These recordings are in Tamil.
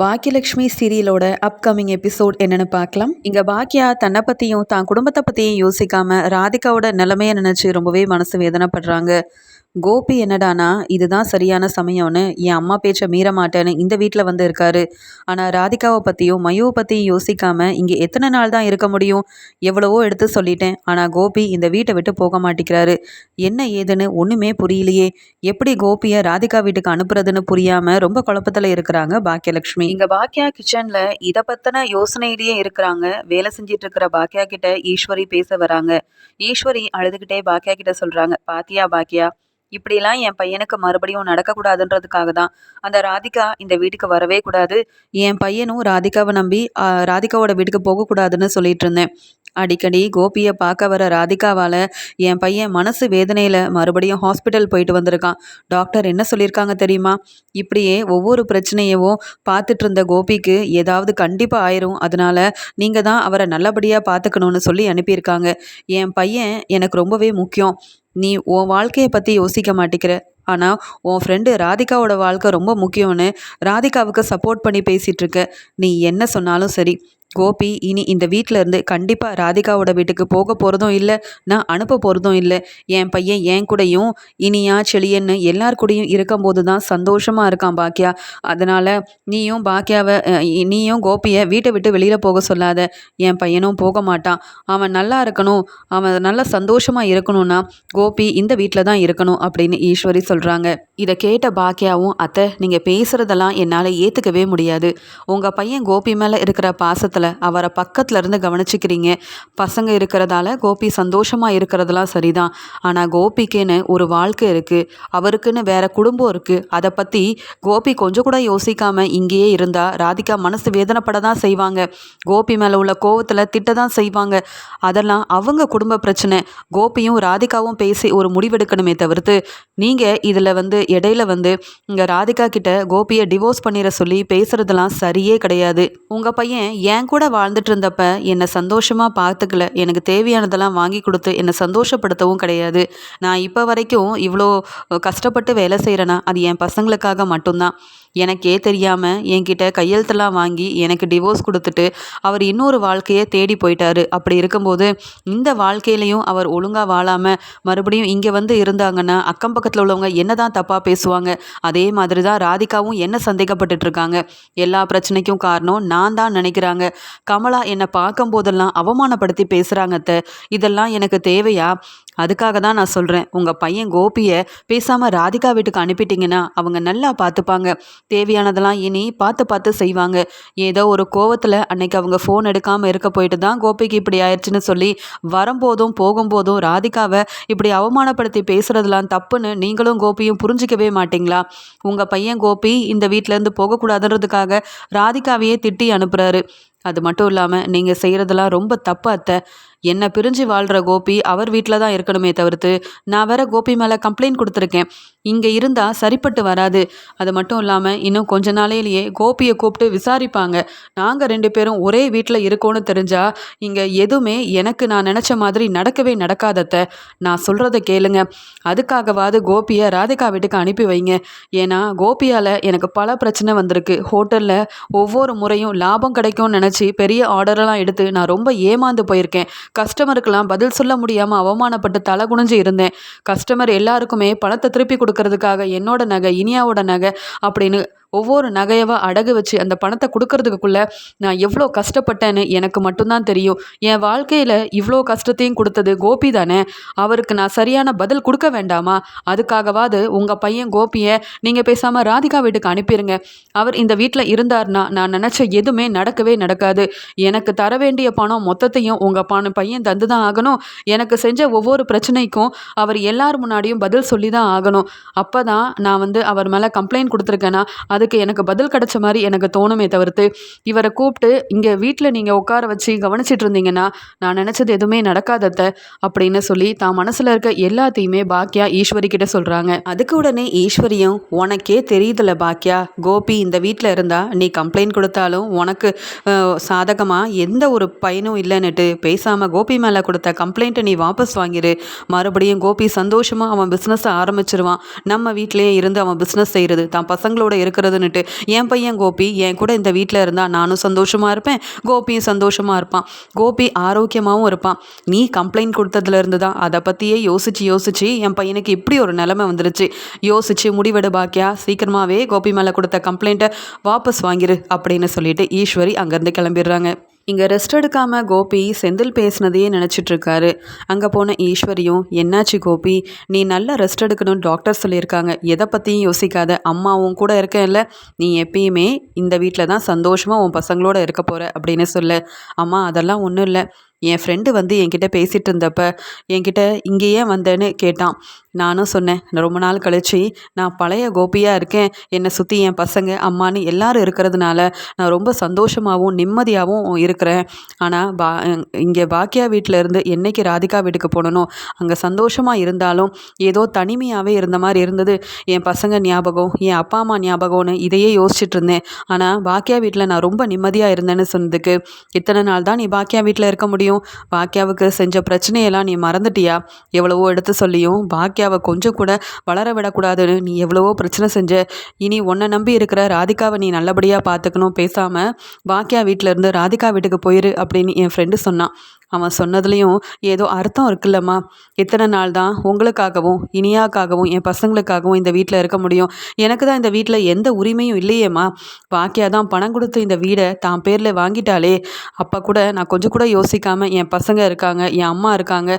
பாக்கியலட்சுமி சீரியலோட அப்கமிங் எபிசோட் என்னன்னு பார்க்கலாம். இங்க பாக்கியா தன்னை பத்தியும் தான் குடும்பத்தை பத்தியும் யோசிக்காம ராதிகாவோட நிலைமையை நினைச்சு ரொம்பவே மனசு வேதனைப்படுறாங்க. கோபி என்னடானா இதுதான் சரியான சமயம்னு என் அம்மா பேச்சை மீற மாட்டேன்னு இந்த வீட்டில் வந்து இருக்காரு. ஆனால் ராதிகாவை பற்றியும் மயுவை பற்றியும் யோசிக்காம இங்கே எத்தனை நாள் தான் இருக்க முடியும்? எவ்வளவோ எடுத்து சொல்லிட்டேன். ஆனால் கோபி இந்த வீட்டை விட்டு போக மாட்டேங்கிறாரு என்ன ஏதுன்னு ஒன்றுமே புரியலையே. எப்படி கோபியை ராதிகா வீட்டுக்கு அனுப்புறதுன்னு புரியாமல் ரொம்ப குழப்பத்தில் இருக்கிறாங்க பாக்கியலட்சுமி. இங்கே பாக்கியா கிச்சனில் இதை பற்றின யோசனையிலேயே இருக்கிறாங்க. வேலை செஞ்சிட்டு இருக்கிற பாக்கியா கிட்ட ஈஸ்வரி பேச வராங்க. ஈஸ்வரி அழுதுகிட்டே பாக்கியா கிட்ட சொல்கிறாங்க பாத்தியா பாக்கியா இப்படிலாம் என் பையனுக்கு மறுபடியும் நடக்கக்கூடாதுன்றதுக்காக தான். அந்த ராதிகா இந்த வீட்டுக்கு வரவே கூடாது. என் பையனும் ராதிகாவை நம்பி ராதிகாவோட வீட்டுக்கு போகக்கூடாதுன்னு சொல்லிட்டு இருந்தேன். அடிக்கடி கோபியை பார்க்க வர ராதிகாவால் என் பையன் மனசு வேதனையில் மறுபடியும் ஹாஸ்பிட்டல் போயிட்டு வந்திருக்கான். டாக்டர் என்ன சொல்லியிருக்காங்க தெரியுமா? இப்படியே ஒவ்வொரு பிரச்சனையவும் பார்த்துட்டு இருந்த கோபிக்கு ஏதாவது கண்டிப்பாக ஆயிரும். அதனால நீங்கள் தான் அவரை நல்லபடியாக பார்த்துக்கணும்னு சொல்லி அனுப்பியிருக்காங்க. என் பையன் எனக்கு ரொம்பவே முக்கியம். நீ உன் வாழ்க்கையை பற்றி யோசிக்க மாட்டேங்கிற ஆனால் உன் ஃப்ரெண்டு ராதிகாவோட வாழ்க்கை ரொம்ப முக்கியம்னு ராதிகாவுக்கு சப்போர்ட் பண்ணி பேசிகிட்ருக்க நீ என்ன சொன்னாலும் சரி. கோபி இனி இந்த வீட்டில் இருந்து கண்டிப்பாக ராதிகாவோட வீட்டுக்கு போக போகிறதும் இல்லை நான் அனுப்ப போகிறதும் இல்லை. என் பையன் என் கூடயும் இனியா செளியன்னு எல்லார் கூடயும் இருக்கும்போது தான் சந்தோஷமாக இருக்கான் பாக்கியா அதனால் நீயும் பாக்கியாவை நீயும் கோபியை வீட்டை விட்டு வெளியில் போக சொல்லாத. என் பையனும் போக மாட்டான். அவன் நல்லா இருக்கணும். அவன் நல்லா சந்தோஷமாக இருக்கணும்னா கோபி இந்த வீட்டில் தான் இருக்கணும் அப்படின்னு ஈஸ்வரி சொல்கிறாங்க இதை கேட்ட பாக்கியாவும் அத்தை நீங்கள் பேசுகிறதெல்லாம் என்னால் ஏற்றுக்கவே முடியாது. உங்கள் பையன் கோபி மேலே இருக்கிற பாசத்தில் பக்கத்தில் அவரை பக்கத்தில் இருந்து கவனிச்சிக்கிறீங்க. பசங்க இருக்கிறதால கோபி சந்தோஷமாக இருக்கிறதெல்லாம் சரிதான். ஆனால் கோபிக்குன்னு ஒரு வாழ்க்கை இருக்குது அவருக்குன்னு வேற குடும்பம் இருக்குது அதை பற்றி கோபி கொஞ்சம் கூட யோசிக்காமல் இங்கேயே இருந்தால் ராதிகா மனசு வேதனைப்பட தான் செய்வாங்க. கோபி மேலே உள்ள கோவத்தில் திட்ட தான் செய்வாங்க. அதெல்லாம் அவங்க குடும்ப பிரச்சனை. கோபியும் ராதிகாவும் பேசி ஒரு முடிவெடுக்கணுமே தவிர்த்து நீங்கள் இதில் வந்து இடையில வந்து இங்கே ராதிகா கிட்ட கோபியை டிவோர்ஸ் பண்ணிட சொல்லி பேசுறதெல்லாம் சரியே கிடையாது. உங்கள் பையன் ஏன் கூட வாழ்ந்துட்டு இருந்தப்ப என்னை சந்தோஷமாக பார்த்துக்கல. எனக்கு தேவையானதெல்லாம் வாங்கி கொடுத்து என்னை சந்தோஷப்படுத்தவும் கிடையாது. நான் இப்போ வரைக்கும் இவ்வளோ கஷ்டப்பட்டு வேலை செய்கிறேன்னா அது என் பசங்களுக்காக மட்டும்தான். எனக்கே தெரியாமல் என்கிட்ட கையெழுத்தெல்லாம் வாங்கி எனக்கு டிவோர்ஸ் கொடுத்துட்டு அவர் இன்னொரு வாழ்க்கையை தேடி போயிட்டாரு. அப்படி இருக்கும்போது இந்த வாழ்க்கையிலையும் அவர் ஒழுங்காக வாழாமல் மறுபடியும் இங்கே வந்து இருந்தாங்கன்னா அக்கம் பக்கத்தில் உள்ளவங்க என்ன தான் தப்பாக பேசுவாங்க. அதே மாதிரி தான் ராதிகாவும் என்ன சந்தேகப்பட்டுட்டு இருக்காங்க எல்லா பிரச்சனைக்கும் காரணம் நான் தான் நினைக்கிறாங்க. கமலா என்னை பார்க்கும் போதெல்லாம் அவமானப்படுத்தி பேசுகிறாங்க இதெல்லாம் எனக்கு தேவையா? அதுக்காக தான் நான் சொல்கிறேன் உங்கள் பையன் கோபியை பேசாமல் ராதிகா வீட்டுக்கு அனுப்பிட்டீங்கன்னா அவங்க நல்லா பார்த்துப்பாங்க. தேவையானதெல்லாம் இனி பார்த்து பார்த்து செய்வாங்க. ஏதோ ஒரு கோவத்தில் அன்னைக்கு அவங்க ஃபோன் எடுக்காமல் இருக்க போயிட்டு தான் கோபிக்கு இப்படி ஆயிடுச்சுன்னு சொல்லி வரும்போதும் போகும்போதும் ராதிகாவை இப்படி அவமானப்படுத்தி பேசுகிறதுலாம் தப்புன்னு நீங்களும் கோபியும் புரிஞ்சிக்கவே மாட்டிங்களா? உங்கள் பையன் கோபி இந்த வீட்டிலேருந்து போகக்கூடாதுன்றதுக்காக ராதிகாவையே திட்டி அனுப்புகிறாரு அது மட்டும் இல்லாமல் நீங்கள் செய்கிறதெல்லாம் ரொம்ப தப்பு அத்தை. என்னை பிரிஞ்சு வாழ்கிற கோபி அவர் வீட்டில் தான் இருக்கணுமே தவிர்த்து நான் வேற கோபி மேலே கம்ப்ளைண்ட் கொடுத்துருக்கேன். இங்கே இருந்தால் சரிப்பட்டு வராது. அது மட்டும் இல்லாமல் இன்னும் கொஞ்ச நாளையிலேயே கோபியை கூப்பிட்டு விசாரிப்பாங்க. நாங்கள் ரெண்டு பேரும் ஒரே வீட்டில் இருக்கோன்னு தெரிஞ்சால் இங்கே எதுவுமே எனக்கு நான் நினச்ச மாதிரி நடக்கவே நடக்காதத்த. நான் சொல்கிறத கேளுங்க. அதுக்காகவாது கோபியை ராதிகா வீட்டுக்கு அனுப்பி வைங்க. ஏன்னா கோபியால் எனக்கு பல பிரச்சனை வந்திருக்கு. ஹோட்டலில் ஒவ்வொரு முறையும் லாபம் கிடைக்கும்னு நினச்சி பெரிய ஆர்டரெல்லாம் எடுத்து நான் ரொம்ப ஏமாந்து போயிருக்கேன். கஸ்டமருக்கெல்லாம் பதில் சொல்ல முடியாமல் அவமானப்பட்டு தலை குனிஞ்சு இருந்தேன். கஸ்டமர் எல்லாருக்குமே பணத்தை திருப்பி கொடுக்கறதுக்காக என்னோட நகை இனியாவோட நகை அப்படின்னு ஒவ்வொரு நகையவா அடகு வச்சு அந்த பணத்தை கொடுக்கறதுக்குள்ளே நான் எவ்வளோ கஷ்டப்பட்டேன்னு எனக்கு மட்டும்தான் தெரியும். என் வாழ்க்கையில் இவ்வளோ கஷ்டத்தையும் கொடுத்தது கோபி தானே? அவருக்கு நான் சரியான பதில் கொடுக்க வேண்டாமா? அதுக்காகவாது உங்கள் பையன் கோபியை நீங்கள் பேசாமல் ராதிகா வீட்டுக்கு அனுப்பிடுங்க அவர் இந்த வீட்டில் இருந்தார்னா நான் நினச்ச எதுவுமே நடக்கவே நடக்காது. எனக்கு தர வேண்டிய பணம் மொத்தத்தையும் உங்கள் பணம் பையன் தந்து தான் ஆகணும். எனக்கு செஞ்ச ஒவ்வொரு பிரச்சனைக்கும் அவர் எல்லார் முன்னாடியும் பதில் சொல்லி தான் ஆகணும். அப்போ தான் நான் வந்து அவர் மேலே கம்ப்ளைண்ட் கொடுத்துருக்கேன்னா அது அதுக்கு எனக்கு பதில் கிடைச்ச மாதிரி எனக்கு தோணுமே தவிர்த்து இவரை கூப்பிட்டு இங்கே வீட்டில் நீங்கள் உட்கார வச்சு கவனிச்சிட்டு இருந்தீங்கன்னா நான் நினச்சது எதுவுமே நடக்காதத்த அப்படின்னு சொல்லி தான் மனசில் இருக்க எல்லாத்தையுமே பாக்கியா ஈஸ்வரி கிட்ட சொல்கிறாங்க அதுக்கு உடனே ஈஸ்வரியும் உனக்கே தெரியுதுல பாக்கியா கோபி இந்த வீட்டில் இருந்தால் நீ கம்ப்ளைண்ட் கொடுத்தாலும் உனக்கு சாதகமாக எந்த ஒரு பயனும் இல்லைன்னுட்டு பேசாமல் கோபி மேலே கொடுத்த கம்ப்ளைண்ட்டை நீ வாபஸ் வாங்கிடு மறுபடியும் கோபி சந்தோஷமாக அவன் பிஸ்னஸை ஆரம்பிச்சிருவான். நம்ம வீட்டிலேயே இருந்து அவன் பிஸ்னஸ் செய்கிறது தான் பசங்களோட இருக்கிறது பண்ணுறதுன்னுட்டு என் பையன் கோபி என் கூட இந்த வீட்டில் இருந்தால் நானும் சந்தோஷமாக இருப்பேன். கோபியும் சந்தோஷமாக இருப்பான். கோபி ஆரோக்கியமாகவும் இருப்பான். நீ கம்ப்ளைண்ட் கொடுத்ததுலேருந்து தான் அதை பற்றியே யோசித்து யோசித்து என் பையனுக்கு இப்படி ஒரு நிலைமை வந்துருச்சு. யோசித்து முடிவெடு பாக்கியா. சீக்கிரமாகவே கோபி மேலே கொடுத்த கம்ப்ளைண்ட்டை வாபஸ் வாங்கிரு அப்படின்னு சொல்லிட்டு ஈஸ்வரி அங்கேருந்து கிளம்பிடுறாங்க. இங்கே ரெஸ்ட் எடுக்காமல் கோபி செந்தில் பேசினதையே நினச்சிட்ருக்காரு. அங்கே போன ஈஸ்வரியும் என்னாச்சு கோபி? நீ நல்லா ரெஸ்ட் எடுக்கணும்னு டாக்டர் சொல்லியிருக்காங்க. எதை பற்றியும் யோசிக்காத. அம்மாவும் கூட இருக்கேன்ல. நீ எப்பயுமே இந்த வீட்டில் தான் சந்தோஷமாக உன் பசங்களோட இருக்க போகிற அப்படின்னு சொல்ல. அம்மா அதெல்லாம் ஒன்றும் இல்லை. என் ஃப்ரெண்டு வந்து என்கிட்ட பேசிகிட்டு இருந்தப்ப என்கிட்ட இங்கே ஏன் வந்தேன்னு கேட்டான். நானும் சொன்னேன் ரொம்ப நாள் கழிச்சு நான் பழைய கோபியாக இருக்கேன். என்னை சுற்றி என் பசங்க அம்மான்னு எல்லாரும் இருக்கிறதுனால நான் ரொம்ப சந்தோஷமாகவும் நிம்மதியாகவும் இருக்கிறேன். ஆனால் பா இங்கே பாக்கியா வீட்டில் இருந்து என்னைக்கு ராதிகா வீட்டுக்கு போனனோ அங்கே சந்தோஷமாக இருந்தாலும் ஏதோ தனிமையாகவே இருந்த மாதிரி இருந்தது. என் பசங்க ஞாபகம் என் அப்பா அம்மா ஞாபகம்னு இதையே யோசிச்சுட்டு இருந்தேன். ஆனால் பாக்கியா வீட்டில் நான் ரொம்ப நிம்மதியாக இருந்தேன்னு சொன்னதுக்கு இத்தனை நாள் தான் நீ பாக்கியா வீட்டில் இருக்க முடியும்? சொல்லியும் பாக்கியாவுக்கு செஞ்ச பிரச்சனையெல்லாம் நீ மறந்துட்டியா? எவ்வளவோ எடுத்து சொல்லியும் பாக்கியாவை கொஞ்சம் கூட வளர விடக்கூடாதுன்னு நீ எவ்வளவோ பிரச்சனை செஞ்ச. இனி உன்னை நம்பி இருக்கிற ராதிகாவை நீ நல்லபடியாக பார்த்துக்கணும் பேசாமல் பாக்கியா வீட்டிலேருந்து ராதிகா வீட்டுக்கு போயிரு அப்படின்னு என் ஃப்ரெண்டு சொன்னான். அவன் சொன்னதுலேயும் ஏதோ அர்த்தம் இருக்குல்லம்மா. எத்தனை நாள் தான் உங்களுக்காகவும் இனியாக்காகவும் என் பசங்களுக்காகவும் இந்த வீட்டில் இருக்க முடியும். எனக்கு தான் இந்த வீட்டில் எந்த உரிமையும் இல்லையேம்மா. பாக்கியா தான் பணம் கொடுத்து இந்த வீடை தான் பேரில் வாங்கிட்டாலே அப்போ கூட நான் கொஞ்சம் கூட யோசிக்காமல் என் பசங்க இருக்காங்க என் அம்மா இருக்காங்க.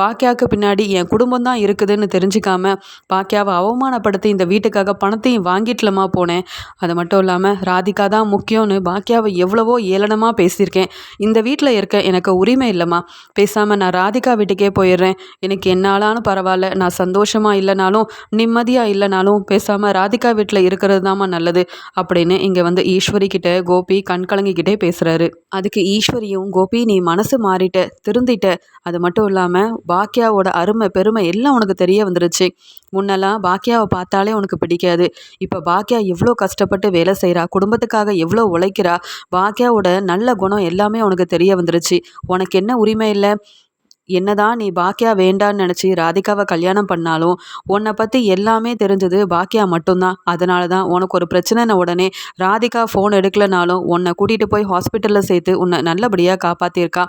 பாக்கியாவுக்கு பின்னாடி என் குடும்பம் தான் இருக்குதுன்னு தெரிஞ்சுக்காம பாக்கியாவை அவமானப்படுத்தி இந்த வீட்டுக்காக பணத்தையும் வாங்கிட்டலமா போனேன். அது மட்டும் இல்லாமல் ராதிகா தான் முக்கியம்னு பாக்கியாவை எவ்வளவோ ஏளனமாக பேசியிருக்கேன். இந்த வீட்டில் இருக்க எனக்கு உரிமை இல்லை இல்லைம்மா. பேசாமல் நான் ராதிகா வீட்டுக்கே போயிடுறேன். எனக்கு என்னாலாலும் பரவாயில்ல. நான் சந்தோஷமாக இல்லைனாலும் நிம்மதியாக இல்லைனாலும் பேசாமல் ராதிகா வீட்டில் இருக்கிறது தாம்மா நல்லது அப்படின்னு இங்கே வந்து ஈஸ்வரி கிட்ட கோபி கண் கலங்கிக்கிட்டே பேசுகிறாரு அதுக்கு ஈஸ்வரியும் கோபி நீ மனசு மாறிட்ட திருந்திட்ட. அது மட்டும் இல்லாமல் பாக்கியாவோட அருமை பெருமை எல்லாம் உனக்கு தெரிய வந்துருச்சு. முன்னெல்லாம் பாக்கியாவை பார்த்தாலே உனக்கு பிடிக்காது. இப்போ பாக்கியா எவ்வளோ கஷ்டப்பட்டு வேலை செய்கிறா குடும்பத்துக்காக எவ்வளோ உழைக்கிறா பாக்கியாவோட நல்ல குணம் எல்லாமே உனக்கு தெரிய வந்துருச்சு. உனக்கு என்ன உரிமை இல்லை. என்னதான் நீ பாக்கியா வேண்டான்னு நினச்சி ராதிகாவை கல்யாணம் பண்ணாலும் உன்னை பற்றி எல்லாமே தெரிஞ்சது பாக்கியா மட்டும்தான். அதனால தான் உனக்கு ஒரு பிரச்சனைன உடனே ராதிகா ஃபோன் எடுக்கலனாலும் உன்னை கூட்டிகிட்டு போய் ஹாஸ்பிட்டலில் சேர்த்து உன்னை நல்லபடியாக காப்பாற்றியிருக்கா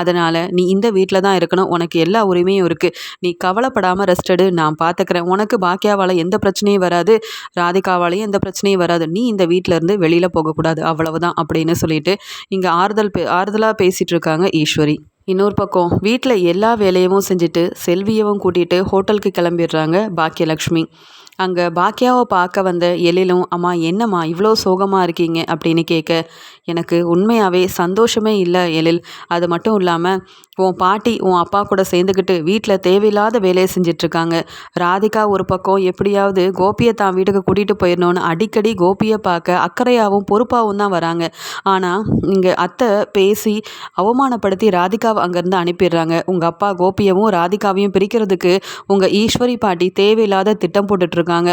அதனால் நீ இந்த வீட்டில் தான் இருக்கணும். உனக்கு எல்லா உரிமையும் இருக்குது நீ கவலைப்படாமல் ரெஸ்ட் எடு. நான் பார்த்துக்கிறேன் உனக்கு பாக்கியாவால் எந்த பிரச்சனையும் வராது. ராதிகாவாலையும் எந்த பிரச்சனையும் வராது. நீ இந்த வீட்டிலேருந்து வெளியில் போகக்கூடாது. அவ்வளவுதான் அப்படின்னு சொல்லிட்டு இங்கே ஆறுதல் பே ஆறுதலாக பேசிகிட்டு இருக்காங்க ஈஸ்வரி. இன்னொரு பக்கம் வீட்டில் எல்லா வேலையும் செஞ்சுட்டு செல்வியவும் கூட்டிகிட்டு ஹோட்டலுக்கு கிளம்பிடுறாங்க பாக்கியலக்ஷ்மி. அங்கே பாக்கியாவை பார்க்க வந்த எழிலும் அம்மா என்னம்மா இவ்வளோ சோகமாக இருக்கீங்க? அப்படின்னு கேட்க எனக்கு உண்மையாகவே சந்தோஷமே இல்லை எழில். அது மட்டும் இல்லாமல் உன் பாட்டி உன் அப்பா கூட சேர்ந்துக்கிட்டு வீட்டில் தேவையில்லாத வேலையை செஞ்சிட்ருக்காங்க. ராதிகா ஒரு பக்கம் எப்படியாவது கோபியை தான் வீட்டுக்கு கூட்டிகிட்டு போயிடணும்னு அடிக்கடி கோபியை பார்க்க அக்கறையாகவும் பொறுப்பாகவும் தான் வராங்க. ஆனால் இங்கே அத்தை பேசி அவமானப்படுத்தி ராதிகாவை அங்கேருந்து அனுப்பிடுறாங்க. உங்கள் அப்பா கோபியவும் ராதிகாவையும் பிரிக்கிறதுக்கு உங்கள் ஈஸ்வரி பாட்டி தேவையில்லாத திட்டம் போட்டுட்ருக்காங்க.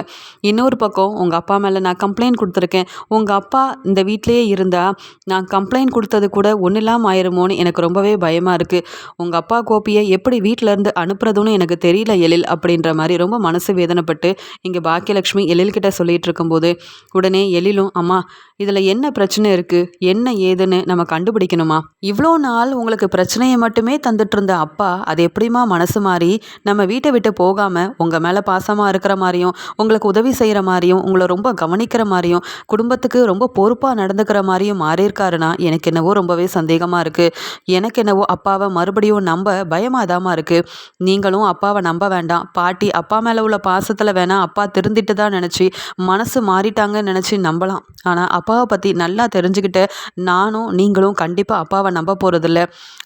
இன்னொரு பக்கம் உங்கள் அப்பா மேலே நான் கம்ப்ளைண்ட் கொடுத்துருக்கேன். உங்கள் அப்பா இந்த வீட்டிலேயே இருந்தால் நான் கம்ப்ளைண்ட் கொடுத்தது கூட ஒன்றும் இல்லாமல் ஆயிருமோன்னு எனக்கு ரொம்பவே பயமாக இருக்குது உங்கள் அப்பா கோப்பியை எப்படி வீட்டிலேருந்து அனுப்புறதுன்னு எனக்கு தெரியல எழில் அப்படின்ற மாதிரி ரொம்ப மனசு வேதனைப்பட்டு இங்கே பாக்கியலட்சுமி எழில்கிட்ட சொல்லிகிட்டு இருக்கும்போது உடனே எழிலும் அம்மா இதில் என்ன பிரச்சனை இருக்குது என்ன ஏதுன்னு நம்ம கண்டுபிடிக்கணுமா? இவ்வளோ நாள் உங்களுக்கு பிரச்சனையை மட்டுமே தந்துட்டு இருந்த அப்பா அது எப்படிமா மனசு மாறி நம்ம வீட்டை விட்டு போகாமல் உங்கள் மேலே பாசமாக இருக்கிற மாதிரியும் உங்களுக்கு உதவி செய்கிற மாதிரியும் உங்களை ரொம்ப கவனிக்கிற மாதிரியும் குடும்பத்துக்கு ரொம்ப பொறுப்பாக நடந்துக்கிற மாதிரியும் மாறியிருக்காருன்னா எனக்கு என்னவோ ரொம்பவே சந்தேகமாக இருக்குது எனக்கு என்னவோ அப்பாவை மறுபடியும் நம்ப பயமாக தாமா இருக்குது நீங்களும் அப்பாவை நம்ப வேண்டாம். பாட்டி அப்பா மேலே உள்ள பாசத்தில் வேணால் அப்பா திருந்திட்டு தான் நினச்சி மனசு மாறிட்டாங்கன்னு நினச்சி நம்பலாம். ஆனால் அப்பாவை பற்றி நல்லா தெரிஞ்சுக்கிட்டு நானும் நீங்களும் கண்டிப்பாக அப்பாவை நம்ப போகிறதில்ல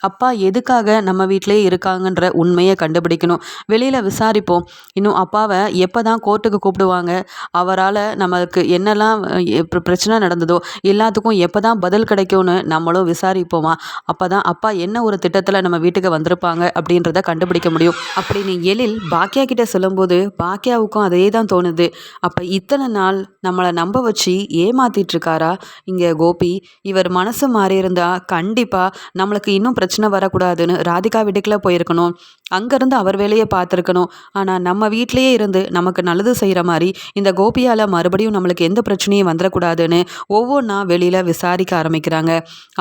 அப்பா எதுக்காக நம்ம வீட்டிலே இருக்காங்கன்ற உண்மையை கண்டுபிடிக்கணும். வெளியில் விசாரிப்போம். இன்னும் அப்பாவை எப்போ தான் கோர்ட்டுக்கு கூப்பிடுவாங்க? அவரால் நமக்கு என்னெல்லாம் பிரச்சனை நடந்ததோ எல்லாத்துக்கும் எப்போ தான் பதில் கிடைக்கும்னு நம்மளும் விசாரிப்போமா? அப்போ தான் அப்பா என்ன ஒரு திட்டத்தில் நம்ம வீட்டுக்கு வந்திருப்பாங்க அப்படின்றத கண்டுபிடிக்க முடியும். அப்படின்னு எழில் பாக்கியா கிட்ட சொல்லும்போது பாக்கியாவுக்கும் அதே தான் தோணுது. அப்போ இத்தனை நாள் நம்மளை நம்ப வச்சு ஏமாத்திட்டு இங்கே கோபி இவர் மனசு மாறி கண்டிப்பாக நம்மளுக்கு இன்னும் பிரச்சனை வரக்கூடாதுன்னு ராதிகா வீட்டுக்குள்ளே போயிருக்கணும். அங்கேருந்து அவர் வேலையை பார்த்துருக்கணும். ஆனால் நம்ம வீட்லேயே இருந்து நமக்கு நல்லது செய்கிற மாதிரி இந்த கோபியால் மறுபடியும் நம்மளுக்கு எந்த பிரச்சனையும் வந்துடக்கூடாதுன்னு ஒவ்வொன்றா வெளியில் விசாரிக்க ஆரம்பிக்கிறாங்க.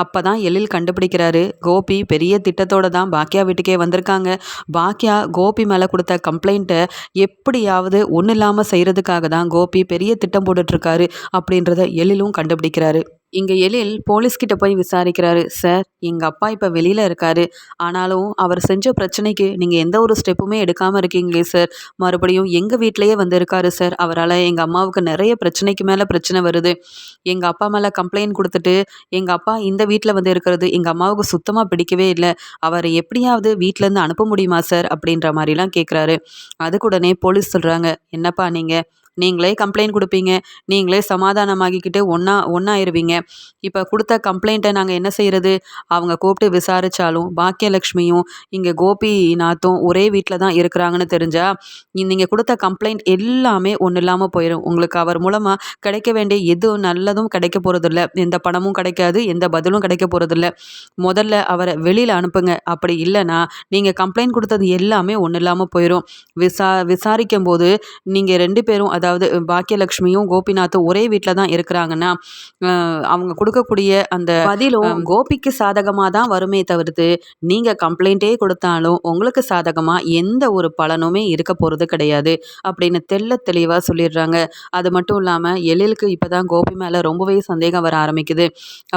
அப்போ தான் எழில் கண்டுபிடிக்கிறாரு கோபி பெரிய திட்டத்தோடு தான் பாக்கியா வீட்டுக்கே வந்திருக்காங்க. பாக்கியா கோபி மேலே கொடுத்த கம்ப்ளைண்ட்டை எப்படியாவது ஒன்றும் இல்லாமல் செய்கிறதுக்காக தான் கோபி பெரிய திட்டம் போட்டுட்ருக்காரு அப்படின்றத எழிலும் கண்டுபிடிக்கிறாரு. இங்கே எழில் போலீஸ்கிட்ட போய் விசாரிக்கிறாரு. சார் எங்கள் அப்பா இப்போ வெளியில் இருக்காரு. ஆனாலும் அவர் செஞ்ச பிரச்சனைக்கு நீங்கள் எந்த ஒரு ஸ்டெப்புமே எடுக்காமல் இருக்கீங்களே சார். மறுபடியும் எங்கள் வீட்டிலையே வந்திருக்காரு சார். அவரால் எங்கள் அம்மாவுக்கு நிறைய பிரச்சனைக்கு மேலே பிரச்சனை வருது. எங்கள் அப்பா மேலே கம்ப்ளைண்ட் கொடுத்துட்டு எங்கள் அப்பா இந்த வீட்டில் வந்து இருக்கிறது எங்கள் அம்மாவுக்கு சுத்தமாக பிடிக்கவே இல்லை. அவரை எப்படியாவது வீட்டிலேருந்து அனுப்ப முடியுமா சார்? அப்படின்ற மாதிரிலாம் கேட்குறாரு அதுக்குடனே போலீஸ் சொல்கிறாங்க என்னப்பா நீங்கள் நீங்களே கம்ப்ளைண்ட் கொடுப்பீங்க. நீங்களே சமாதானமாகிக்கிட்டு ஒன்றா ஒன்றாயிருவீங்க இப்போ கொடுத்த கம்ப்ளைண்ட்டை நாங்கள் என்ன செய்கிறது அவங்க கூப்பிட்டு விசாரித்தாலும் பாக்கியலக்ஷ்மியும் இங்கே கோபிநாத்தும் ஒரே வீட்டில் தான் இருக்கிறாங்கன்னு தெரிஞ்சால் நீங்கள் கொடுத்த கம்ப்ளைண்ட் எல்லாமே ஒன்றும் இல்லாமல் போயிடும் உங்களுக்கு அவர் மூலமாக கிடைக்க வேண்டிய எதுவும் நல்லதும் கிடைக்க போகிறதில்ல எந்த பணமும் கிடைக்காது எந்த பதிலும் கிடைக்க போகிறதில்ல முதல்ல அவரை வெளியில் அனுப்புங்க. அப்படி இல்லைன்னா நீங்கள் கம்ப்ளைண்ட் கொடுத்தது எல்லாமே ஒன்றும் இல்லாமல் போயிடும் விசா விசாரிக்கும் போது நீங்கள் ரெண்டு பேரும் அதை அதாவது பாக்கியலட்சுமியும் கோபிநாத்தும் ஒரே வீட்டில் தான் இருக்கிறாங்கன்னா அவங்க கொடுக்கக்கூடிய அந்த பதிலும் கோபிக்கு சாதகமாக தான் வருமே தவிர்த்து நீங்கள் கம்ப்ளைண்ட்டே கொடுத்தாலும் உங்களுக்கு சாதகமாக எந்த ஒரு பலனுமே இருக்க போகிறது கிடையாது அப்படின்னு தெல்ல தெளிவாக சொல்லிடுறாங்க. அது மட்டும் இல்லாமல் எழிலுக்கு இப்போ தான் கோபி மேலே ரொம்பவே சந்தேகம் வர ஆரம்பிக்குது.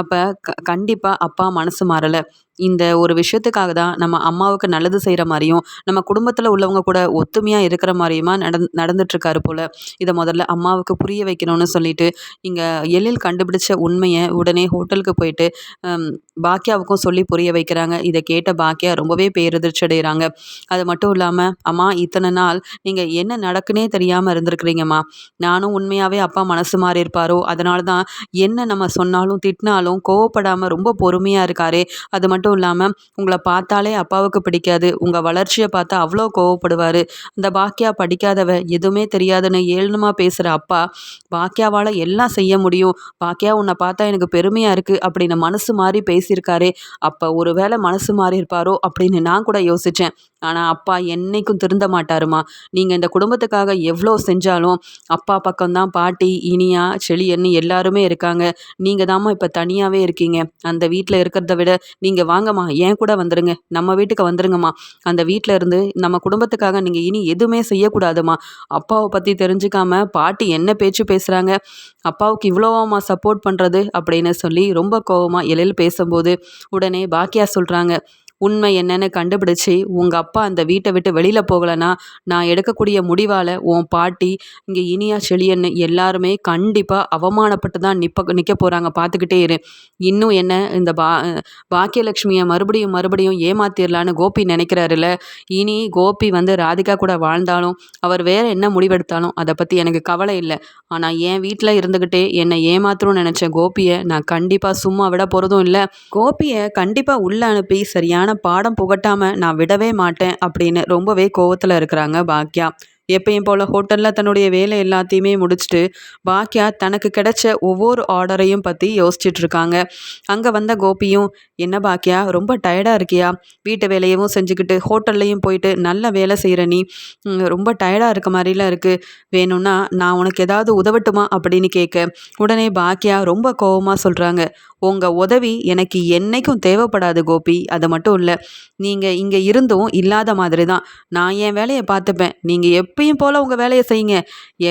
அப்போ க கண்டிப்பாக அப்பா மனசு மாறலை. இந்த ஒரு விஷயத்துக்காக தான் நம்ம அம்மாவுக்கு நல்லது செய்கிற மாதிரியும் நம்ம குடும்பத்தில் உள்ளவங்க கூட ஒத்துமையாக இருக்கிற மாதிரியுமா நடந் நடந்துட்டுருக்காரு போல். இதை முதல்ல அம்மாவுக்கு புரிய வைக்கணும்னு சொல்லிட்டு இங்கே எழில் கண்டுபிடிச்ச உண்மையை உடனே ஹோட்டலுக்கு போயிட்டு பாக்கியாவுக்கும் சொல்லி புரிய வைக்கிறாங்க. இதை கேட்ட பாக்கியா ரொம்பவே பேரதிர்ச்சி அடைகிறாங்க. அது மட்டும் இல்லாமல் அம்மா இத்தனை நாள் நீங்கள் என்ன நடக்குன்னே தெரியாமல் இருந்திருக்கிறீங்கம்மா. நானும் உண்மையாகவே அப்பா மனசு மாறி இருப்பாரோ? அதனால தான் என்ன நம்ம சொன்னாலும் திட்டினாலும் கோவப்படாமல் ரொம்ப பொறுமையாக இருக்காரே. அது மட்டும் இல்லாமல் உங்களை பார்த்தாலே அப்பாவுக்கு பிடிக்காது. உங்கள் வளர்ச்சியை பார்த்தா அவ்வளோ கோவப்படுவார். இந்த பாக்கியா படிக்காதவ எதுவுமே தெரியாதுன்னு ஏழுமா பேசுகிற அப்பா? பாக்கியாவால் எல்லாம் செய்ய முடியும். பாக்கியா உன்னை பார்த்தா எனக்கு பெருமையாக இருக்குது அப்படின்னு மனசு மாறி பேசியிருக்காரே. அப்போ ஒரு வேளை மனசு மாறி இருப்பாரோ அப்படின்னு நான் கூட யோசித்தேன் ஆனால் அப்பா என்னைக்கும் திருந்த மாட்டாருமா. நீங்கள் இந்த குடும்பத்துக்காக எவ்வளோ செஞ்சாலும் அப்பா பக்கம்தான் பாட்டி இனியா செழியன்னு எல்லாருமே இருக்காங்க. நீங்கள் தாம்மா இப்போ தனியாகவே இருக்கீங்க. அந்த வீட்டில் இருக்கிறத விட நீங்கள் வாங்கம்மா ஏன் கூட வந்துடுங்க நம்ம வீட்டுக்கு வந்துருங்கம்மா. அந்த வீட்டில் இருந்து நம்ம குடும்பத்துக்காக நீங்கள் இனி எதுவுமே செய்யக்கூடாதுமா அப்பாவை பற்றி புரிஞ்சுக்காம பாட்டி என்ன பேச்சு பேசுகிறாங்க அப்பாவுக்கு இவ்வளோவாமா சப்போர்ட் பண்ணுறது அப்படின்னு சொல்லி ரொம்ப கோவமாக எழில் பேசும்போது உடனே பாக்கியா சொல்கிறாங்க உண்மை என்னன்னு கண்டுபிடிச்சி உங்கள் அப்பா அந்த வீட்டை விட்டு வெளியில் போகலைன்னா நான் எடுக்கக்கூடிய முடிவால் உன் பாட்டி இங்கே இனியா செழியன்னு எல்லாருமே கண்டிப்பாக அவமானப்பட்டு தான் நிற்ப நிற்க போகிறாங்க பார்த்துக்கிட்டே இரு. இன்னும் என்ன இந்த பா பாக்கியலட்சுமியை மறுபடியும் மறுபடியும் ஏமாத்திரலான்னு கோபி நினைக்கிறாருல இனி கோபி வந்து ராதிகா கூட வாழ்ந்தாலும் அவர் வேறு என்ன முடிவெடுத்தாலும் அதை பற்றி எனக்கு கவலை இல்லை. ஆனால் என் வீட்டில் இருந்துக்கிட்டே என்னை ஏமாத்தணும்னு நினச்ச கோபியை நான் கண்டிப்பாக சும்மா விட போகிறதும் இல்லை. கோபியை கண்டிப்பாக உள்ளே அனுப்பி சரியான பாடம் புகட்டாமல் நான் விடவே மாட்டேன் அப்படின்னு ரொம்பவே கோவத்தில் இருக்கிறாங்க பாக்யா. எப்பயும் போல் ஹோட்டலில் தன்னுடைய வேலை எல்லாத்தையுமே முடிச்சுட்டு பாக்கியா தனக்கு கிடைச்ச ஒவ்வொரு ஆர்டரையும் பற்றி யோசிச்சுட்டு இருக்காங்க அங்கே வந்த கோபியும் என்ன பாக்கியா ரொம்ப டயர்டாக இருக்கியா? வீட்டு வேலையவும் செஞ்சுக்கிட்டு ஹோட்டல்லையும் போயிட்டு நல்ல வேலை செய்கிற நீ. ரொம்ப டயர்டாக இருக்க மாதிரிலாம் இருக்குது வேணும்னா நான் உனக்கு ஏதாவது உதவட்டுமா? அப்படின்னு கேட்க உடனே பாக்கியா ரொம்ப கோபமாக சொல்கிறாங்க உங்கள் உதவி எனக்கு என்னைக்கும் தேவைப்படாது கோபி. அது மட்டும் இல்லை நீங்கள் இங்கே இருந்தும் இல்லாத மாதிரி தான் நான் என் வேலையை பார்த்துப்பேன். நீங்கள் எப்பயும் போல் உங்கள் வேலையை செய்யுங்க.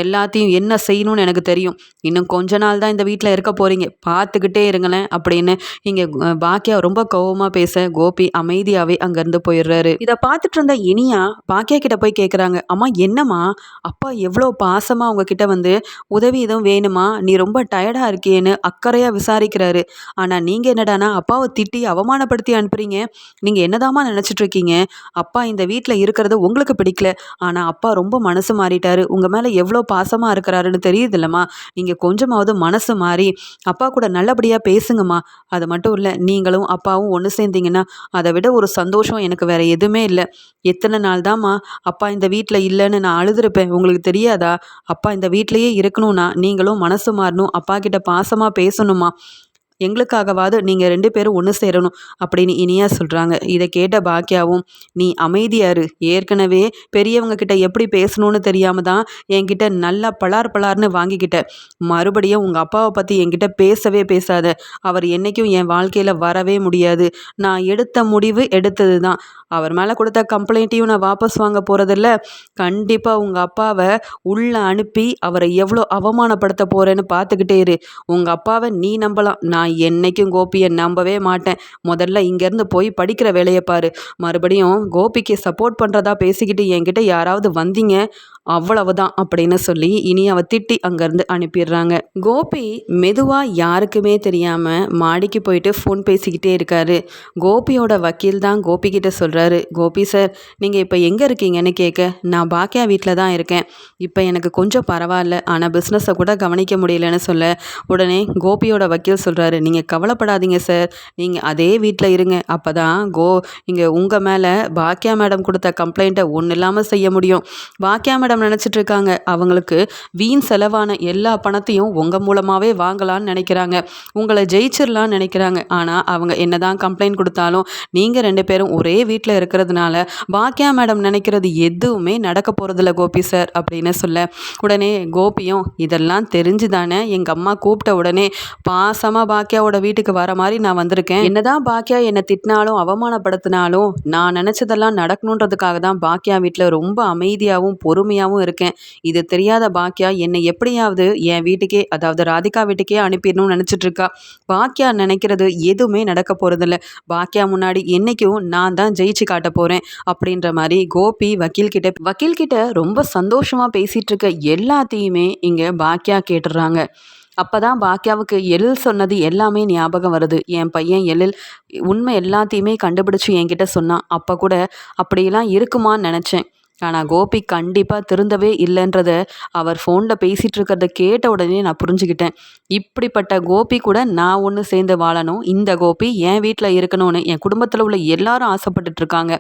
எல்லாத்தையும் என்ன செய்யணும்னு எனக்கு தெரியும். இன்னும் கொஞ்ச நாள் தான் இந்த வீட்டில் இருக்க போகிறீங்க பார்த்துக்கிட்டே இருங்களேன் அப்படின்னு இங்கே பாக்கியா ரொம்ப கோபமாக பேச கோபி அமைதியாகவே அங்கேருந்து போயிடுறாரு. இதை பார்த்துட்டு இருந்த இனியா பாக்கியா கிட்ட போய் கேட்குறாங்க அம்மா என்னம்மா? அப்பா எவ்வளோ பாசமாக உங்ககிட்ட வந்து உதவி எதுவும் வேணுமா? நீ ரொம்ப டயர்டாக இருக்கேன்னு அக்கறையாக விசாரிக்கிறாரு. ஆனால் நீங்கள் என்னடானா அப்பாவை திட்டி அவமானப்படுத்தி அனுப்புறீங்க. நீங்கள் என்னதாம்மா நினச்சிட்ருக்கீங்க அப்பா இந்த வீட்டில் இருக்கிறது உங்களுக்கு பிடிக்கல. ஆனால் அப்பா ரொம்ப மனசு மாறிட்டாரு. உங்கள் மேலே எவ்வளோ பாசமாக இருக்கிறாருன்னு தெரியுது இல்லைம்மா நீங்கள் கொஞ்சமாவது மனசு மாறி அப்பா கூட நல்லபடியாக பேசுங்கம்மா. அது மட்டும் இல்லை நீங்களும் அப்பாவும் ஒன்று சேர்ந்தீங்கன்னா அதை விட ஒரு சந்தோஷம் எனக்கு வேறு எதுவுமே இல்லை. எத்தனை நாள் தாம்மா அப்பா இந்த வீட்டில் இல்லைன்னு நான் அழுதுருப்பேன். உங்களுக்கு தெரியாதா? அப்பா இந்த வீட்லேயே இருக்கணும்னா நீங்களும் மனசு மாறணும். அப்பா கிட்ட பாசமாக பேசணுமா எங்களுக்காகவாவது நீங்கள் ரெண்டு பேரும் ஒன்று சேரணும் அப்படின்னு இனியா சொல்கிறாங்க இதை கேட்ட பாக்கியாவும் நீ அமைதியாரு ஏற்கனவே பெரியவங்க கிட்ட எப்படி பேசணும்னு தெரியாமல் தான் என்கிட்ட நல்லா பலார் பலார்னு வாங்கிக்கிட்ட. மறுபடியும் உங்கள் அப்பாவை பற்றி என்கிட்ட பேசவே பேசாத. அவர் என்றைக்கும் என் வாழ்க்கையில் வரவே முடியாது. நான் எடுத்த முடிவு எடுத்தது தான் அவர் மேலே கொடுத்த கம்ப்ளைண்ட்டையும் நான் வாபஸ் வாங்க போகிறதில்ல கண்டிப்பாக உங்கள் அப்பாவை உள்ளே அனுப்பி அவரை எவ்வளோ அவமானப்படுத்த போகிறேன்னு பார்த்துக்கிட்டே இரு. உங்கள் அப்பாவை நீ நம்பலாம். நான் என்றைக்கும் கோபியை நம்பவே மாட்டேன். முதல்ல இங்கேருந்து போய் படிக்கிற வேலையை பாரு. மறுபடியும் கோபிக்கு சப்போர்ட் பண்ணுறதா பேசிக்கிட்டு என்கிட்ட யாராவது வந்தீங்க? அவ்வளவுதான் அப்படின்னு சொல்லி இனி அவ திட்டி அங்கேருந்து அனுப்பிடுறாங்க. கோபி மெதுவாக யாருக்குமே தெரியாமல் மாடிக்கு போயிட்டு ஃபோன் பேசிக்கிட்டே இருக்காரு. கோபியோட வக்கீல் தான் கோபி கிட்ட சொல்கிறாரு கோபி சார் நீங்கள் இப்போ எங்கே இருக்கீங்கன்னு கேட்க நான் பாக்கியா வீட்டில் தான் இருக்கேன். இப்போ எனக்கு கொஞ்சம் பரவாயில்ல. ஆனால் பிஸ்னஸை கூட கவனிக்க முடியலன்னு சொல்ல. உடனே கோபியோட வக்கீல் சொல்கிறாரு நீங்கள் கவலைப்படாதீங்க சார். நீங்கள் அதே வீட்டில் இருங்க. அப்போ தான் கோ இங்கே உங்கள் மேலே பாக்கியா மேடம் கொடுத்த கம்ப்ளைண்ட்டை ஒன்றும் இல்லாமல் செய்ய முடியும். பாக்கியா மேடம் நினச்சிட்டு இருக்காங்க. அவங்களுக்கு வீண் செலவான எல்லா பணத்தையும் உங்கள் மூலமாகவே வாங்கலான்னு நினைக்கிறாங்க. உங்களை ஜெயிச்சிடலான்னு நினைக்கிறாங்க. ஆனால் அவங்க என்னதான் கம்ப்ளைண்ட் கொடுத்தாலும் நீங்கள் ரெண்டு பேரும் ஒரே வீட்டில் இருக்கிறதுனால பாக்கியா மேடம் நினைக்கிறது எதுவுமே நடக்க போகிறதில்ல கோபி சார் அப்படின்னு சொல்ல. உடனே கோபியும் இதெல்லாம் தெரிஞ்சு தானே எங்கள் அம்மா கூப்பிட்ட உடனே பாசமாக பாக்கியாவோட வீட்டுக்கு வர மாதிரி நான் வந்திருக்கேன். என்னதான் பாக்கியா என்னை திட்டினாலும் அவமானப்படுத்தினாலும் நான் நினச்சதெல்லாம் நடக்கணுன்றதுக்காக தான் பாக்கியா வீட்டில் ரொம்ப அமைதியாகவும் பொறுமையாக தனியாகவும் இருக்கேன். இது தெரியாத பாக்கியா என்னை எப்படியாவது என் வீட்டுக்கே அதாவது ராதிகா வீட்டுக்கே அனுப்பிடணும்னு நினச்சிட்ருக்கா பாக்கியா நினைக்கிறது எதுவுமே நடக்க போகிறதில்ல பாக்கியா முன்னாடி என்றைக்கும் நான் தான் ஜெயிச்சு காட்ட போகிறேன் அப்படின்ற மாதிரி கோபி வக்கீல்கிட்ட வக்கீல்கிட்ட ரொம்ப சந்தோஷமாக பேசிகிட்டு இருக்க எல்லாத்தையுமே இங்கே பாக்கியா கேட்டுடுறாங்க அப்போ தான் பாக்கியாவுக்கு எழில் சொன்னது எல்லாமே ஞாபகம் வருது. என் பையன் எழில் உண்மை எல்லாத்தையுமே கண்டுபிடிச்சி என்கிட்ட சொன்னான். அப்போ கூட அப்படியெல்லாம் இருக்குமான்னு நினச்சேன். ஆனால் கோபி கண்டிப்பாக திருந்தவே இல்லைன்றத அவர் ஃபோனில் பேசிகிட்டு இருக்கிறத கேட்ட உடனே நான் புரிஞ்சுக்கிட்டேன். இப்படிப்பட்ட கோபி கூட நான் ஒன்று சேர்ந்து வாழணும். இந்த கோபி என் வீட்டில் இருக்கணும்னு என் குடும்பத்தில் உள்ள எல்லாரும் ஆசைப்பட்டுட்டு இருக்காங்க.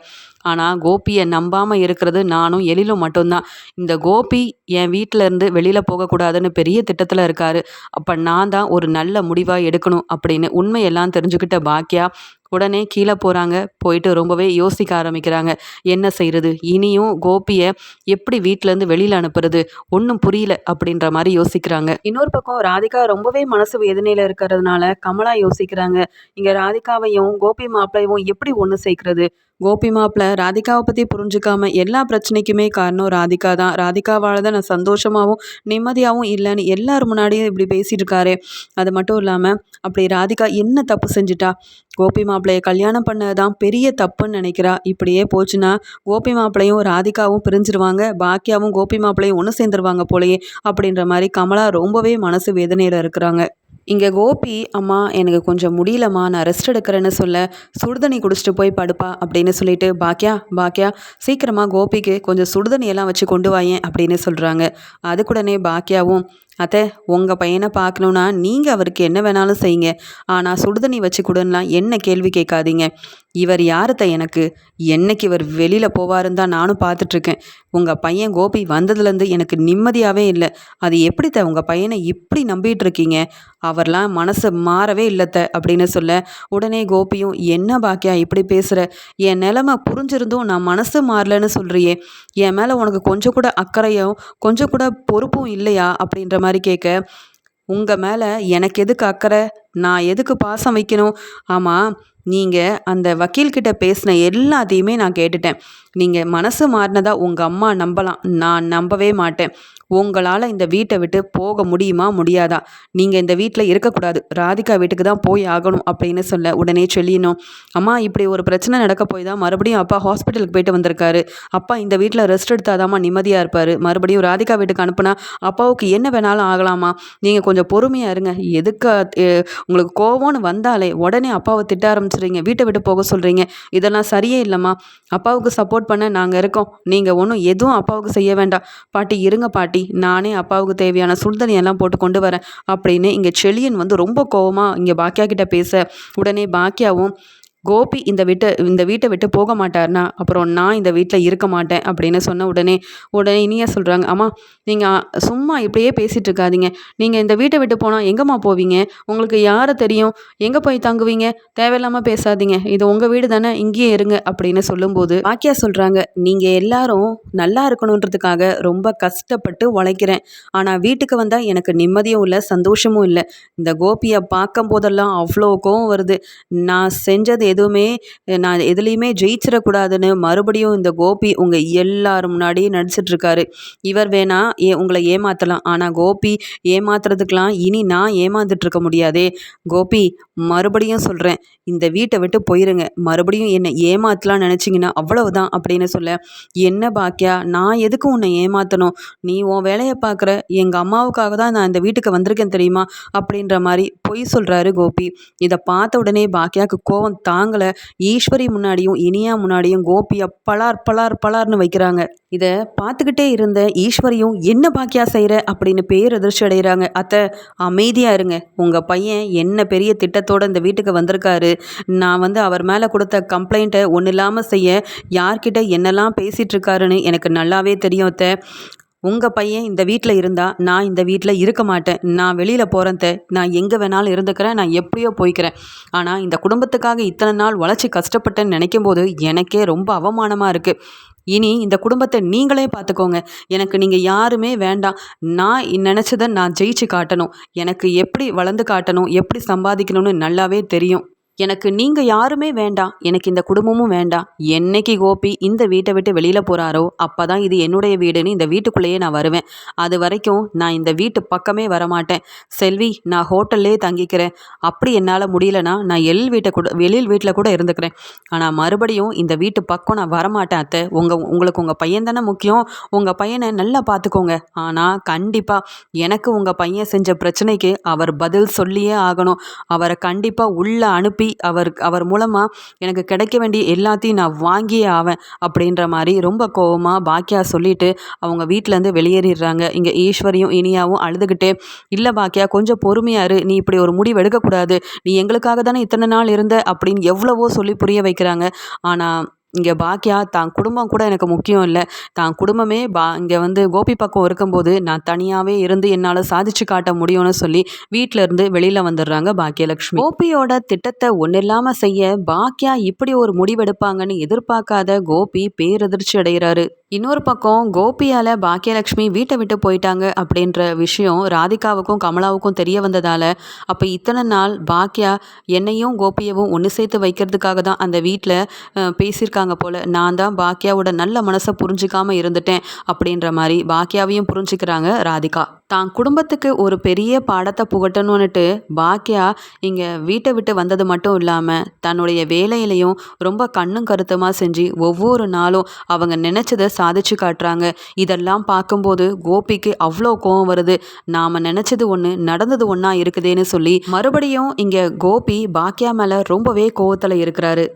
ஆனால் கோபியை நம்பாமல் இருக்கிறது நானும் எழிலும் மட்டும்தான். இந்த கோபி என் வீட்டில் இருந்து வெளியில் போகக்கூடாதுன்னு பெரிய திட்டத்தில் இருக்கார். அப்போ நான் தான் ஒரு நல்ல முடிவாக எடுக்கணும் அப்படின்னு உண்மையெல்லாம் தெரிஞ்சுக்கிட்ட பாக்கியா உடனே கீழே போகிறாங்க போயிட்டு ரொம்பவே யோசிக்க ஆரம்பிக்கிறாங்க. என்ன செய்கிறது இனியும் கோபியை எப்படி வீட்டிலேருந்து வெளியில் அனுப்புறது? ஒன்றும் புரியல அப்படின்ற மாதிரி யோசிக்கிறாங்க. இன்னொரு பக்கம் ராதிகா ரொம்பவே மனசு வேதனையில் இருக்கிறதுனால கமலா யோசிக்கிறாங்க. இங்கே ராதிகாவையும் கோபி மாப்பிளையும் எப்படி ஒன்று சேர்க்கறது? கோபி மாப்பிள்ள ராதிகாவை பற்றி புரிஞ்சுக்காம எல்லா பிரச்சனைக்குமே காரணம் ராதிகா தான். ராதிகாவால் தான் நான் சந்தோஷமாகவும் நிம்மதியாகவும் இல்லைன்னு எல்லார் முன்னாடியும் இப்படி பேசிகிட்டு இருக்காரு அது மட்டும் இல்லாமல் அப்படி ராதிகா என்ன தப்பு செஞ்சிட்டா? கோபி மாப்பிள்ளையை கல்யாணம் பண்ணதான் பெரிய தப்புன்னு நினைக்கிறா. இப்படியே போச்சுன்னா கோபி மாப்பிள்ளையும் ராதிகாவும் பிரிஞ்சிருவாங்க பாக்கியாவும் கோபி மாப்பிள்ளையும் ஒன்று சேர்ந்துருவாங்க போலயே அப்படின்ற மாதிரி கமலா ரொம்பவே மனசு வேதனையில் இருக்கிறாங்க. இங்கே கோபி அம்மா எனக்கு கொஞ்சம் முடியலம்மா நான் ரெஸ்ட் எடுக்கிறேன்னு சொல்ல சுடுதண்ணி குடிச்சிட்டு போய் படுப்பா அப்படின்னு சொல்லிட்டு பாக்கியா பாக்கியா சீக்கிரமாக கோபிக்கு கொஞ்சம் சுடுதண்ணியெல்லாம் வச்சு கொண்டு வாயேன் அப்படின்னு சொல்கிறாங்க அதுக்குடனே பாக்கியாவும் அத்தை உங்கள் பையனை பார்க்கணுன்னா நீங்கள் அவருக்கு என்ன வேணாலும் செய்யுங்க. ஆனால் சுடுதண்ணி வச்சு கொடுன்னா என்ன கேள்வி கேட்காதீங்க. இவர் யாருத்த எனக்கு? என்னைக்கு இவர் வெளியில் போவாருன்னு தான் நானும் பார்த்துட்ருக்கேன். உங்கள் பையன் கோபி வந்ததுலேருந்து எனக்கு நிம்மதியாகவே இல்லை. அது எப்படித்த உங்கள் பையனை இப்படி நம்பிட்டு இருக்கீங்க அவர்லாம் மனசு மாறவே இல்லைத்த அப்படின்னு சொல்ல உடனே கோபியும் என்ன பாக்கியா இப்படி பேசுகிற என் நிலமை புரிஞ்சிருந்தும் நான் மனசு மாறலன்னு சொல்கிறியே என் மேலே உனக்கு கொஞ்சம் கூட அக்கறையும் கொஞ்சம் கூட பொறுப்பும் இல்லையா? அப்படின்ற மாதிரி கேட்க உங்கள் மேலே எனக்கு எதுக்கு அக்கறை? நான் எதுக்கு பாசம் வைக்கணும்? ஆமாம் நீங்கள் அந்த வக்கீல்கிட்ட பேசின எல்லாத்தையுமே நான் கேட்டுட்டேன். நீங்கள் மனசு மாறினதா உங்கள் அம்மா நம்பலாம். நான் நம்பவே மாட்டேன். உங்களால் இந்த வீட்டை விட்டு போக முடியுமா? முடியாதா? நீங்கள் இந்த வீட்டில் இருக்கக்கூடாது. ராதிகா வீட்டுக்கு தான் போய் ஆகணும் அப்படின்னு சொல்ல உடனே சொல்லிடணும் அம்மா இப்படி ஒரு பிரச்சனை நடக்க போய் தான் மறுபடியும் அப்பா ஹாஸ்பிட்டலுக்கு போயிட்டு வந்திருக்காரு. அப்பா இந்த வீட்டில் ரெஸ்ட் எடுத்தாதாம்மா நிம்மதியாக இருப்பார். மறுபடியும் ராதிகா வீட்டுக்கு அனுப்புனா அப்பாவுக்கு என்ன வேணாலும் ஆகலாமா? நீங்கள் கொஞ்சம் பொறுமையாக இருங்க. எதுக்கு உங்களுக்கு கோவம்னு வந்தாலே உடனே அப்பாவை திட்ட சொல்கிறீங்க வீட்டை விட்டு போக சொல்கிறீங்க இதெல்லாம் சரியே இல்லைம்மா. அப்பாவுக்கு சப்போர்ட் பண்ண நாங்கள் இருக்கோம். நீங்கள் ஒன்றும் எதுவும் அப்பாவுக்கு செய்ய வேண்டாம். பாட்டி இருங்க பாட்டி நானே அப்பாவுக்கு தேவையான சுடுதண்ணியெல்லாம் போட்டு கொண்டு வரேன் அப்படின்னு இங்கே செழியன் வந்து ரொம்ப கோவமாக இங்கே பாக்கியா கிட்ட பேச உடனே பாக்கியாவும் கோபி இந்த விட்டு இந்த வீட்டை விட்டு போக மாட்டார்னா அப்புறம் நான் இந்த வீட்டில் இருக்க மாட்டேன் அப்படின்னு சொன்ன உடனே உடனே இனியா சொல்கிறாங்க அம்மா நீங்கள் சும்மா இப்படியே பேசிகிட்டு இருக்காதீங்க. நீங்கள் இந்த வீட்டை விட்டு போனால் எங்கேம்மா போவீங்க? உங்களுக்கு யாரை தெரியும்? எங்கே போய் தங்குவீங்க? தேவையில்லாமல் பேசாதீங்க. இது உங்கள் வீடு தானே இங்கேயே இருங்க அப்படின்னு சொல்லும்போது பாக்கியா சொல்கிறாங்க நீங்கள் எல்லாரும் நல்லா இருக்கணுன்றதுக்காக ரொம்ப கஷ்டப்பட்டு உழைக்கிறேன். ஆனால் வீட்டுக்கு வந்தால் எனக்கு நிம்மதியும் இல்லை சந்தோஷமும் இல்லை. இந்த கோபியை பார்க்கும் போதெல்லாம் அவ்வளோ கோவம் வருது. நான் செஞ்சது எதுவுமே நான் எதுலேயுமே ஜெயிச்சிடக்கூடாதுன்னு மறுபடியும் இந்த கோபி உங்கள் எல்லார் முன்னாடியும் நடிச்சிட்ருக்காரு. இவர் வேணா ஏ உங்களை ஏமாற்றலாம் ஆனால் கோபி ஏமாத்துறதுக்கெலாம் இனி நான் ஏமாந்துட்டுருக்க முடியாதே. கோபி மறுபடியும் சொல்கிறேன் இந்த வீட்டை விட்டு போயிருங்க. மறுபடியும் என்னை ஏமாற்றலாம் நினச்சிங்கன்னா அவ்வளவுதான் அப்படின்னு சொல்ல என்ன பாக்கியா நான் எதுக்கு உன்னை ஏமாற்றணும் நீ உன் வேலையை பார்க்குற. எங்கள் அம்மாவுக்காக தான் நான் இந்த வீட்டுக்கு வந்திருக்கேன் தெரியுமா? அப்படின்ற மாதிரி பொய் சொல்கிறாரு கோபி. இதை பார்த்த உடனே பாக்கியாவுக்கு கோவம் தான் தாங்கலை ஈஸ்வரி முன்னாடியும் இனியா முன்னாடியும் கோபியை பலார் பலார் பலார்னு வைக்கிறாங்க. இதை பார்த்துக்கிட்டே இருந்த ஈஸ்வரியும் என்ன பாக்கியா செய்கிற அப்படின்னு பேர் அதிர்ச்சி அடைகிறாங்க அத்தை அமைதியாக இருங்க. உங்கள் பையன் என்ன பெரிய திட்டத்தோடு இந்த வீட்டுக்கு வந்திருக்காரு. நான் வந்து அவர் மேலே கொடுத்த கம்ப்ளைண்ட்டை ஒன்றும் இல்லாமல் செய்ய யார்கிட்ட என்னெல்லாம் பேசிகிட்டு இருக்காருன்னு எனக்கு நல்லாவே தெரியும் அத்தை. உங்கள் பையன் இந்த வீட்டில் இருந்தால் நான் இந்த வீட்டில் இருக்க மாட்டேன். நான் வெளியில் போகிறேன் நான் எங்கே வேணாலும் இருந்துக்கிறேன் நான் எப்படியோ போய்க்கிறேன். ஆனால் இந்த குடும்பத்துக்காக இத்தனை நாள் உழைச்சி கஷ்டப்பட்டேன்னு நினைக்கும் போது எனக்கே ரொம்ப அவமானமாக இருக்குது இனி இந்த குடும்பத்தை நீங்களே பார்த்துக்கோங்க எனக்கு நீங்கள் யாருமே வேண்டாம். நான் நினச்சதை நான் ஜெயிச்சு காட்டணும். எனக்கு எப்படி வளர்ந்து காட்டணும் எப்படி சம்பாதிக்கணும்னு நல்லாவே தெரியும். எனக்கு நீங்கள் யாருமே வேண்டாம் எனக்கு இந்த குடும்பமும் வேண்டாம் என்னைக்கு கோபி இந்த வீட்டை விட்டு வெளியில் போகிறாரோ அப்போ தான் இது என்னுடைய வீடுன்னு இந்த வீட்டுக்குள்ளேயே நான் வருவேன். அது வரைக்கும் நான் இந்த வீட்டு பக்கமே வரமாட்டேன். செல்வி நான் ஹோட்டல்லே தங்கிக்கிறேன். அப்படி என்னால் முடியலனா நான் எல் வீட்டை கூட வெளியில் வீட்டில் கூட இருந்துக்கிறேன். ஆனால் மறுபடியும் இந்த வீட்டு பக்கம் நான் வரமாட்டேன் அத்தை. உங்கள் உங்களுக்கு உங்கள் பையன் தானே முக்கியம். உங்கள் பையனை நல்லா பார்த்துக்கோங்க ஆனால் கண்டிப்பாக எனக்கு உங்கள் பையன் செஞ்ச பிரச்சனைக்கு அவர் பதில் சொல்லியே ஆகணும். அவரை கண்டிப்பாக உள்ளே அனுப்பி அவர் அவர் மூலமாக எனக்கு கிடைக்க வேண்டிய எல்லாத்தையும் நான் வாங்கியே ஆவேன் அப்படின்ற மாதிரி ரொம்ப கோவமாக பாக்கியா சொல்லிட்டு அவங்க வீட்டிலேருந்து வெளியேறிடுறாங்க. இங்கே ஈஸ்வரியும் இனியாவும் அழுதுகிட்டே இல்லை பாக்கியா கொஞ்சம் பொறுமையாக இரு. நீ இப்படி ஒரு முடிவு எடுக்கக்கூடாது. நீ எங்களுக்காக தானே இத்தனை நாள் இருந்த? அப்படின்னு எவ்வளவோ சொல்லி புரிய வைக்கிறாங்க. ஆனால் இங்கே பாக்கியா தான் குடும்பம் கூட எனக்கு முக்கியம் இல்லை. தான் குடும்பமே பா இங்கே வந்து கோபி பக்கம் இருக்கும்போது நான் தனியாகவே இருந்து என்னால் சாதிச்சு காட்ட முடியும்னு சொல்லி வீட்டில் இருந்து வெளியில் வந்துடுறாங்க பாக்கியலக்ஷ்மி கோபியோட திட்டத்தை ஒன்றும் இல்லாமல் செய்ய பாக்கியா இப்படி ஒரு முடிவெடுப்பாங்கன்னு எதிர்பார்க்காத கோபி பேரதிர்ச்சி அடைகிறாரு. இன்னொரு பக்கம் கோபியால் பாக்கியலக்ஷ்மி வீட்டை விட்டு போயிட்டாங்க அப்படின்ற விஷயம் ராதிகாவுக்கும் கமலாவுக்கும் தெரிய வந்ததால் அப்போ இத்தனை நாள் பாக்கியா என்னையும் கோபியவும் ஒன்று சேர்த்து வைக்கிறதுக்காக தான் அந்த வீட்டில் பேசியிருக்காங்க. இருக்காங்க போல். நான் தான் பாக்கியாவோட நல்ல மனசை புரிஞ்சிக்காமல் இருந்துட்டேன் அப்படின்ற மாதிரி பாக்கியாவையும் புரிஞ்சுக்கிறாங்க ராதிகா. தான் குடும்பத்துக்கு ஒரு பெரிய பாடத்தை புகட்டணும்னுட்டு பாக்கியா இங்கே வீட்டை விட்டு வந்தது மட்டும் இல்லாமல் தன்னுடைய வேலையிலையும் ரொம்ப கண்ணும் கருத்துமாக செஞ்சு ஒவ்வொரு நாளும் அவங்க நினச்சதை சாதிச்சு காட்டுறாங்க. இதெல்லாம் பார்க்கும்போது கோபிக்கு அவ்வளோ கோவம் வருது. நாம் நினச்சது ஒன்று நடந்தது ஒன்றா இருக்குதேன்னு சொல்லி மறுபடியும் இங்கே கோபி பாக்கியா மேலே ரொம்பவே கோவத்தில் இருக்கிறாரு.